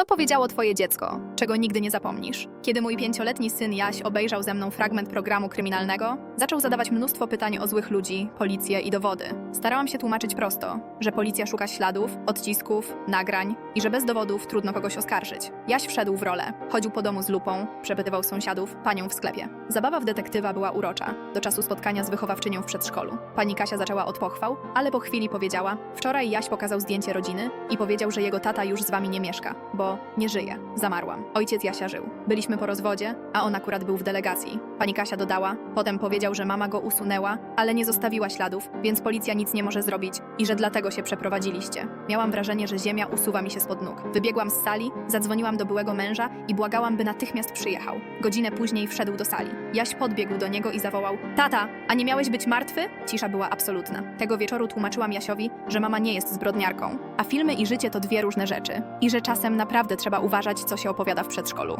Co powiedziało twoje dziecko, czego nigdy nie zapomnisz? Kiedy mój pięcioletni syn Jaś obejrzał ze mną fragment programu kryminalnego, zaczął zadawać mnóstwo pytań o złych ludzi, policję i dowody. Starałam się tłumaczyć prosto, że policja szuka śladów, odcisków, nagrań i że bez dowodów trudno kogoś oskarżyć. Jaś wszedł w rolę. Chodził po domu z lupą, przepytywał sąsiadów, panią w sklepie. Zabawa w detektywa była urocza, do czasu spotkania z wychowawczynią w przedszkolu. Pani Kasia zaczęła od pochwał, ale po chwili powiedziała: Wczoraj Jaś pokazał zdjęcie rodziny i powiedział, że jego tata już z wami nie mieszka, bo nie żyje. Zamarłam. Ojciec Jasia żył. Byliśmy po rozwodzie, a on akurat był w delegacji. Pani Kasia dodała, potem powiedział, że mama go usunęła, ale nie zostawiła śladów, więc policja nic nie może zrobić i że dlatego się przeprowadziliście. Miałam wrażenie, że ziemia usuwa mi się spod nóg. Wybiegłam z sali, zadzwoniłam do byłego męża i błagałam, by natychmiast przyjechał. Godzinę później wszedł do sali. Jaś podbiegł do niego i zawołał: Tata, a nie miałeś być martwy? Cisza była absolutna. Tego wieczoru tłumaczyłam Jasiowi, że mama nie jest zbrodniarką, a filmy i życie to dwie różne rzeczy i że czasem naprawdę trzeba uważać, co się opowiada w przedszkolu.